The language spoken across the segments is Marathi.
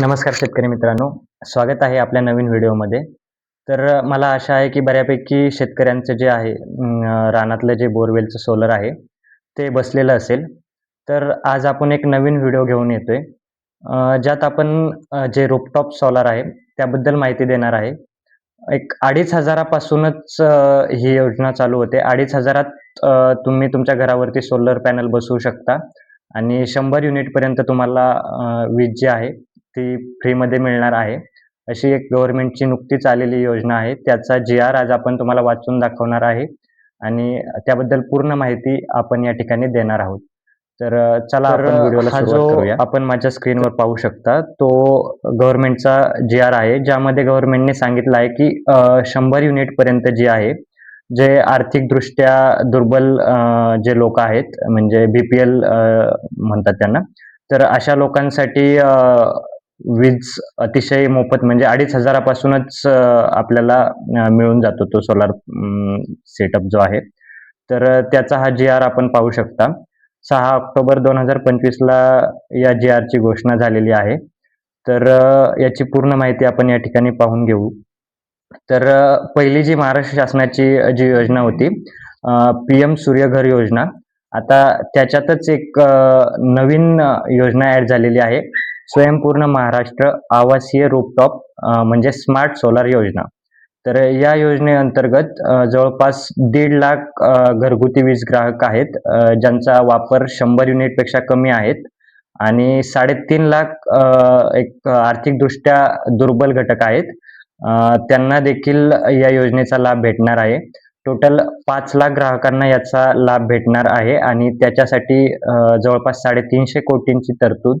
नमस्कार शेतकरी मित्रांनो. स्वागत आहे आपल्या नवीन व्हिडिओमध्ये. तर मला आशा आहे की बऱ्यापैकी शेतकऱ्यांचं जे आहे रानातलं जे बोरवेलचं सोलर आहे ते बसलेलं असेल. तर आज आपण एक नवीन व्हिडिओ घेऊन येतो आहे ज्यात आपण जे रूपटॉप सोलर आहे त्याबद्दल माहिती देणार आहे. एक अडीच हजारापासूनच ही योजना चालू होते. अडीच हजारात तुम्ही तुमच्या घरावरती सोलर पॅनल बसवू शकता. आणि शंभर युनिटपर्यंत तुम्हाला वीज जी आहे ती फ्रीमध्ये मिळणार आहे. अशी एक गव्हर्नमेंटची नुकतीच आलेली योजना आहे. त्याचा जी आर आज आपण तुम्हाला वाचून दाखवणार आहे. आणि त्याबद्दल पूर्ण माहिती आपण या ठिकाणी देणार आहोत. तर चला आपण व्हिडिओला हा सुरुवात जो करूया. आपण माझ्या स्क्रीनवर पाहू शकता तो गव्हर्नमेंटचा जी आर आहे ज्यामध्ये गव्हर्नमेंटने सांगितलं आहे की शंभर युनिटपर्यंत जी आहे जे आर्थिकदृष्ट्या दुर्बल जे लोक आहेत म्हणजे बी पी एल म्हणतात त्यांना तर अशा लोकांसाठी वीज अतिशय मोफत म्हणजे अडीच हजारापासूनच आपल्याला मिळून जातो तो सोलार सेटअप जो आहे. तर त्याचा हा जी आर आपण पाहू शकता. सहा ऑक्टोबर दोन हजार पंचवीसला या जी आरची घोषणा झालेली आहे. तर याची पूर्ण माहिती आपण या ठिकाणी पाहून घेऊ. तर पहिली जी महाराष्ट्र शासनाची जी योजना होती पी एम सूर्यघर योजना. आता त्याच्यातच एक नवीन योजना ॲड झालेली आहे. स्वयंपूर्ण महाराष्ट्र आवासीय रूपटॉप म्हणजे स्मार्ट सोलार योजना. तर या योजनेअंतर्गत जवळपास दीड लाख घरगुती वीज ग्राहक आहेत ज्यांचा वापर शंभर युनिटपेक्षा कमी आहेत आणि साडेतीन लाख एक आर्थिकदृष्ट्या दुर्बल घटक आहेत. त्यांना देखील या योजनेचा लाभ भेटणार आहे. टोटल पाच लाख ग्राहकांना याचा लाभ भेटणार आहे आणि त्याच्यासाठी जवळपास साडेतीनशे कोटींची तरतूद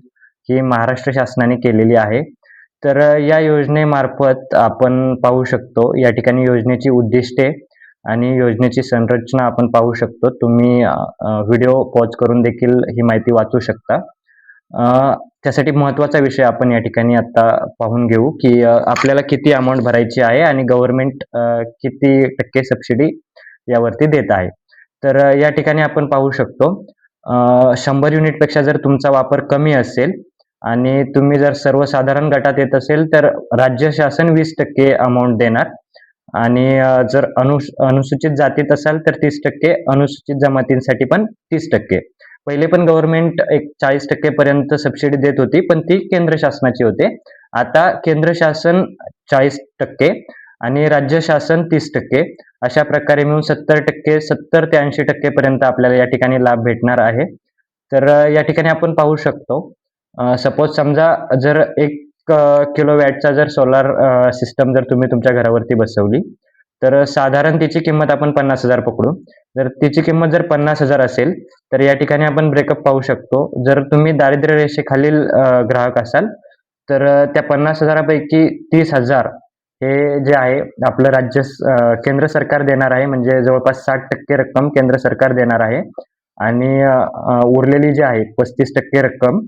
ही महाराष्ट्र शासनाने केलेली आहे. तर या योजनेमार्फत आपण पाहू शकतो या ठिकाणी योजनेची उद्दिष्टे आणि योजनेची संरचना आपण पाहू शकतो. तुम्ही व्हिडिओ पॉज करून देखील ही माहिती वाचू शकता. त्यासाठी महत्त्वाचा विषय आपण या ठिकाणी आता पाहून घेऊ की आपल्याला किती अमाऊंट भरायची आहे आणि गव्हर्नमेंट किती टक्के सबसिडी यावरती देत आहे. तर या ठिकाणी आपण पाहू शकतो शंभर युनिटपेक्षा जर तुमचा वापर कमी असेल आणि तुम्ही जर सर्वसाधारण गटात येत असेल तर राज्य शासन वीस टक्के अमाऊंट देणार आणि जर अनु अनुसूचित जातीत असाल तर तीस टक्के अनुसूचित जमातींसाठी पण तीस टक्के. पहिले पण गव्हर्नमेंट एक चाळीस टक्केपर्यंत सबसिडी देत होती पण ती केंद्र शासनाची होते. आता केंद्र शासन चाळीस टक्के आणि राज्य शासन तीस टक्के. अशा प्रकारे मिळून सत्तर टक्के सत्तर ते ऐंशी टक्केपर्यंत आपल्याला या ठिकाणी लाभ भेटणार आहे. तर या ठिकाणी आपण पाहू शकतो सपोज समजा जर एक किलो वॅटचा जर सोलार सिस्टम जर तुम्ही तुमच्या घरावरती बसवली तर साधारण तिची किंमत आपण पन्नास हजार पकडू. जर तिची किंमत जर पन्नास हजार असेल तर या ठिकाणी आपण ब्रेकअप पाहू शकतो. जर तुम्ही दारिद्र्य रेषेखालील ग्राहक असाल तर त्या पन्नास हजारापैकी तीस हजार हे जे आहे आपलं राज्य केंद्र सरकार देणार आहे. म्हणजे जवळपास साठ टक्के रक्कम केंद्र सरकार देणार आहे. आणि उरलेली जी आहे पस्तीस टक्के रक्कम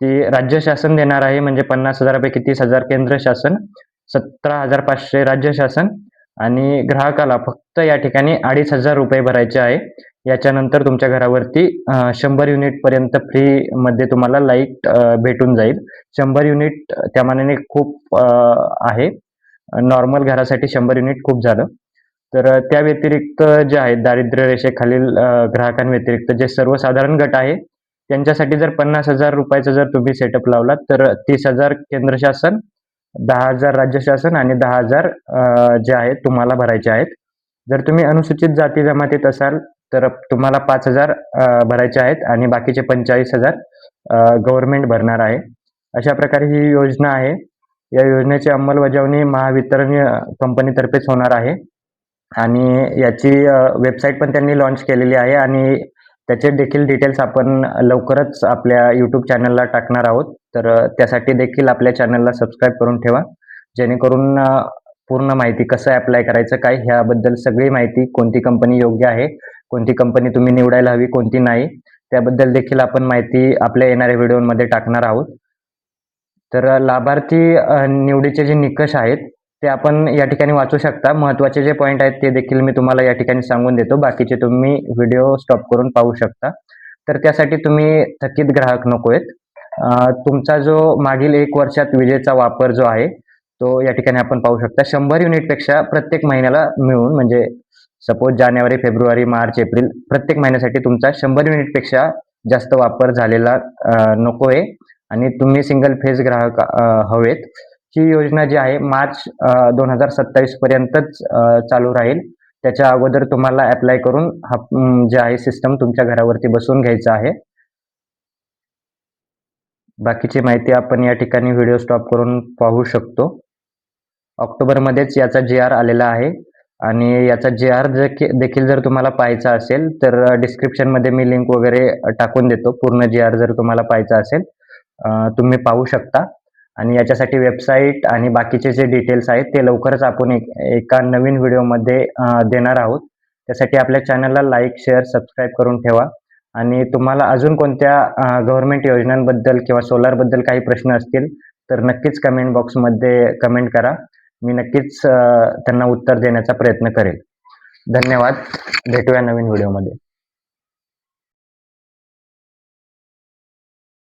ती राज्य शासन देणार आहे. म्हणजे पन्नास हजारापैकी तीस हजार केंद्र शासन सतरा हजार पाचशे राज्य शासन आणि ग्राहकाला फक्त या ठिकाणी अडीच हजार रुपये भरायचे आहे. याच्यानंतर तुमच्या घरावरती अ, शंभर युनिटपर्यंत फ्रीमध्ये तुम्हाला लाइट भेटून जाईल. शंभर युनिट त्या मानाने खूप आहे. नॉर्मल घरासाठी शंभर युनिट खूप झालं. तर त्या व्यतिरिक्त जे आहेत दारिद्र्य रेषेखालील ग्राहकांव्यतिरिक्त जे सर्वसाधारण गट आहे त्यांच्यासाठी जर पन्नास हजार रुपयाचा जर तुम्ही सेटअप लावलात तर तीस हजार केंद्र शासन दहा हजार राज्य शासन आणि दहा हजार जे आहेत तुम्हाला भरायचे आहेत. जर तुम्ही अनुसूचित जाती जमातीत असाल तर तुम्हाला पाच हजार भरायचे आहेत आणि बाकीचे पंचेचाळीस हजार गव्हर्नमेंट भरणार आहे. अशा प्रकारे ही योजना आहे. या योजनेची अंमलबजावणी महावितरण कंपनीतर्फेच होणार आहे. आणि याची वेबसाईट पण त्यांनी लॉन्च केलेली आहे आणि त्याचे देखील डिटेल्स आपण लवकरच आपल्या यूट्यूब चॅनलला टाकणार आहोत. तर त्यासाठी देखील आपल्या चॅनलला सबस्क्राईब करून ठेवा. जेणेकरून पूर्ण माहिती कसं अप्लाय करायचं काय ह्याबद्दल सगळी माहिती कोणती कंपनी योग्य आहे कोणती कंपनी तुम्ही निवडायला हवी कोणती नाही त्याबद्दल देखील आपण माहिती आपल्या येणाऱ्या व्हिडिओमध्ये टाकणार आहोत. तर लाभार्थी निवडीचे जे निकष आहेत ते आपण या ठिकाणी वाचू शकता. महत्त्वाचे जे पॉईंट आहेत ते देखील मी तुम्हाला या ठिकाणी सांगून देतो. बाकीचे तुम्ही व्हिडिओ स्टॉप करून पाहू शकता. तर त्यासाठी तुम्ही थकीत ग्राहक नको आहेत तुमचा जो मागील एक वर्षात विजेचा वापर जो आहे तो या ठिकाणी आपण पाहू शकता. शंभर युनिटपेक्षा प्रत्येक महिन्याला मिळून म्हणजे सपोज जानेवारी फेब्रुवारी मार्च एप्रिल प्रत्येक महिन्यासाठी तुमचा शंभर युनिटपेक्षा जास्त वापर झालेला नको आहे. आणि तुम्ही सिंगल फेज ग्राहक हवेत. ही योजना जी आहे मार्च दोन हजार सत्तावीस पर्यंतच चालू राहील. त्याच्या अगोदर तुम्हाला अप्लाय करून हा जे आहे सिस्टम तुमच्या घरावरती बसवून घ्यायचा आहे. बाकीची माहिती आपण या ठिकाणी व्हिडिओ स्टॉप करून पाहू शकतो. ऑक्टोबरमध्येच याचा जी आर आलेला आहे आणि याचा जी आर देखील जर तुम्हाला पाहायचा असेल तर डिस्क्रिप्शनमध्ये मी लिंक वगैरे टाकून देतो. पूर्ण जी आर जर तुम्हाला पाहायचा असेल तुम्ही पाहू शकता. आणि याच्यासाठी वेबसाईट आणि बाकीचे जे डिटेल्स आहेत ते लवकरच आपण एक एका नवीन व्हिडिओमध्ये देणार आहोत. त्यासाठी आपल्या चॅनलला लाईक शेअर सबस्क्राईब करून ठेवा. आणि तुम्हाला अजून कोणत्या गव्हर्नमेंट योजनांबद्दल किंवा सोलारबद्दल काही प्रश्न असतील तर नक्कीच कमेंट बॉक्समध्ये कमेंट करा. मी नक्कीच त्यांना उत्तर देण्याचा प्रयत्न करेल. धन्यवाद. भेटूया नवीन व्हिडिओमध्ये